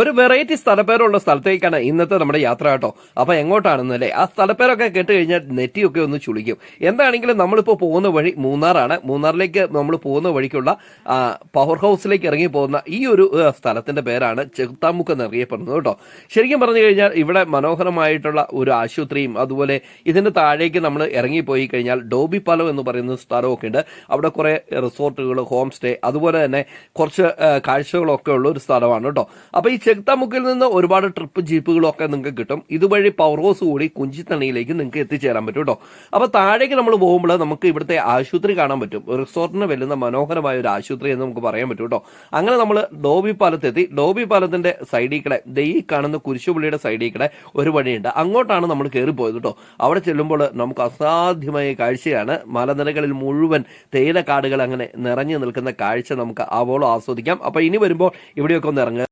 ഒരു വെറൈറ്റി സ്ഥലപ്പേരുള്ള സ്ഥലത്തേക്കാണ് ഇന്നത്തെ നമ്മുടെ യാത്ര കേട്ടോ. അപ്പൊ എങ്ങോട്ടാണെന്നല്ലേ ആ സ്ഥലപ്പേരൊക്കെ കേട്ട് കഴിഞ്ഞാൽ നെറ്റിയൊക്കെ ഒന്ന് ചുളിക്കും. എന്താണെങ്കിലും നമ്മളിപ്പോൾ പോകുന്ന വഴി മൂന്നാറാണ്. മൂന്നാറിലേക്ക് നമ്മൾ പോകുന്ന വഴിക്കുള്ള പവർ ഹൗസിലേക്ക് ഇറങ്ങി പോകുന്ന ഈ ഒരു സ്ഥലത്തിന്റെ പേരാണ് ചെകുത്താമുക്ക് എന്നറിയപ്പെടുന്നത് കേട്ടോ. ശരിക്കും പറഞ്ഞു കഴിഞ്ഞാൽ ഇവിടെ മനോഹരമായിട്ടുള്ള ഒരു ആശുപത്രിയും അതുപോലെ ഇതിന്റെ താഴേക്ക് നമ്മൾ ഇറങ്ങിപ്പോയി കഴിഞ്ഞാൽ ഡോബി പാലം എന്ന് പറയുന്ന സ്ഥലമൊക്കെ ഉണ്ട്. അവിടെ കുറെ റിസോർട്ടുകൾ ഹോം സ്റ്റേ അതുപോലെ തന്നെ കുറച്ച് കാഴ്ചകളൊക്കെ ഉള്ള ഒരു സ്ഥലമാണ് കേട്ടോ. അപ്പൊ ഈ ചെക്താമുക്കിൽ നിന്ന് ഒരുപാട് ട്രിപ്പ് ജീപ്പുകളൊക്കെ നിങ്ങൾക്ക് കിട്ടും. ഇതുവഴി പവർ ഹൗസ് കൂടി കുഞ്ചിത്തണിയിലേക്ക് നിങ്ങൾക്ക് എത്തിച്ചേരാൻ പറ്റും കേട്ടോ അപ്പോൾ താഴേക്ക് നമ്മൾ പോകുമ്പോൾ നമുക്ക് ഇവിടുത്തെ ആശുപത്രി കാണാൻ പറ്റും. റിസോർട്ടിന് വെല്ലുന്ന മനോഹരമായ ഒരു ആശുപത്രി എന്ന് നമുക്ക് പറയാൻ പറ്റും കേട്ടോ അങ്ങനെ നമ്മൾ ഡോബി പാലത്തെത്തി. ഡോബി പാലത്തിന്റെ സൈഡിൽ കൂടെ ഈ കാണുന്ന കുരിശുപുള്ളിയുടെ സൈഡിൽ കൂടെ ഒരു വഴിയുണ്ട്. അങ്ങോട്ടാണ് നമ്മൾ കയറിപ്പോയത് കേട്ടോ അവിടെ ചെല്ലുമ്പോൾ നമുക്ക് അസാധ്യമായ കാഴ്ചയാണ്. മലനിരകളിൽ മുഴുവൻ തേയില കാടുകൾ അങ്ങനെ നിറഞ്ഞു നിൽക്കുന്ന കാഴ്ച നമുക്ക് ആവോളം ആസ്വദിക്കാം. അപ്പോൾ ഇനി വരുമ്പോൾ ഇവിടെയൊക്കെ ഒന്ന് ഇറങ്ങുക